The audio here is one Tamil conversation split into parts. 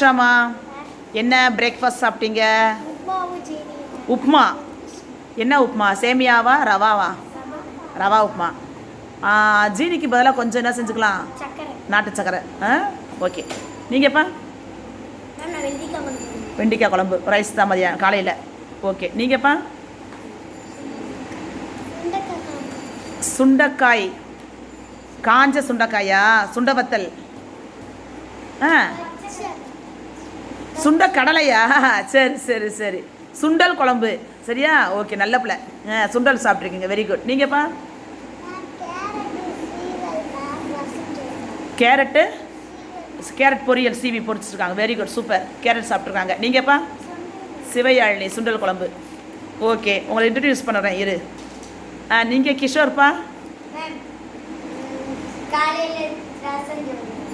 ஷாமா என்ன பிரேக்ஃபாஸ்ட் சாப்பிட்டீங்க? உப்மா என்ன உப்மா சேமியாவா ரவாவா? ரவா உப்மா ஜீனிக்கு பதிலாக கொஞ்சம் என்ன செஞ்சுக்கலாம்? நாட்டு சக்கரை. ஆ ஓகே. கொடுக்குறேன் வெண்டிக்காய் குழம்பு. ரைஸ் தான் மதியம் காலையில். ஓகே. நீங்கப்பா சுண்டைக்காய் காஞ்ச சுண்டைக்காயா? சுண்ட வத்தல் ஆ சுண்ட கடலையா? சரி சரி சரி. சுண்டல் குழம்பு. சரியா? ஓகே நல்ல பிள்ளை. ஆ சுண்டல் சாப்பிட்ருக்கீங்க வெரி குட் நீங்கப்பா? கேரட்டு கேரட் பொரியல் சீவி பொரிச்சிருக்காங்க. வெரி குட் சூப்பர் கேரட் சாப்பிட்ருக்காங்க நீங்கப்பா? சிவையாழினி சுண்டல் குழம்பு. ஓகே உங்களை இன்ட்ரடியூஸ் பண்ணுறேன். இரு. ஆ நீங்கள் கிஷோர்ப்பா?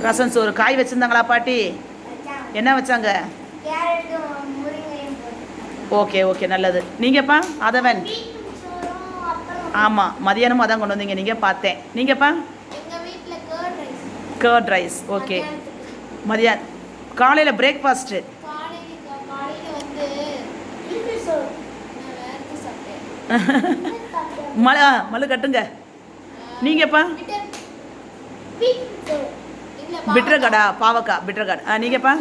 ரசம் சோறு. காய் வச்சுருந்தாங்களா பாட்டி? என்ன வச்சாங்க? ஓகே ஓகே நல்லது. நீங்கப்பா அதவன். ஆமாம் மதியானமும் அதான் கொண்டு வந்தீங்க. நீங்கள் பார்த்தேன். நீங்கப்பா? Curd rice okay. மதியான் காலையில் பிரேக்ஃபாஸ்ட்டு மழை மழு கட்டுங்க. நீங்கப்பா? பிட்ரகடா பாவக்காய். பிட்ரகாட் ஆ நீங்கப்பா?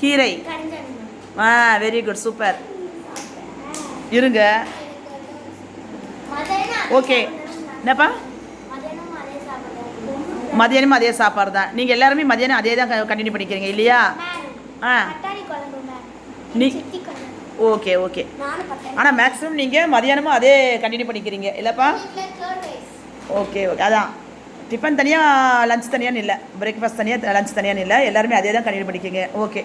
கீரை. ஆ வெரி குட் சூப்பர் இருங்க. ஓகே என்னப்பா? மதியானமும் அதே சாப்பாடு. தான். நீங்கள் எல்லாருமே மதியானம் அதே தான் கண்டினியூ பண்ணிக்கிறீங்க இல்லையா? ஆ. நீ- ஓகே ஓகே ஆனால் மேக்ஸிமம் நீங்கள் மதியானமும் அதே கண்டினியூ பண்ணிக்கிறீங்க இல்லைப்பா? ஓகே ஓகே அதான். டிஃபன் தனியாக லஞ்ச் தனியான்னு இல்லை. பிரேக்ஃபாஸ்ட் தனியாக லஞ்ச் தனியான்னு இல்லை. எல்லாருமே அதே தான் கண்டினியூ பண்ணிக்கிறீங்க. ஓகே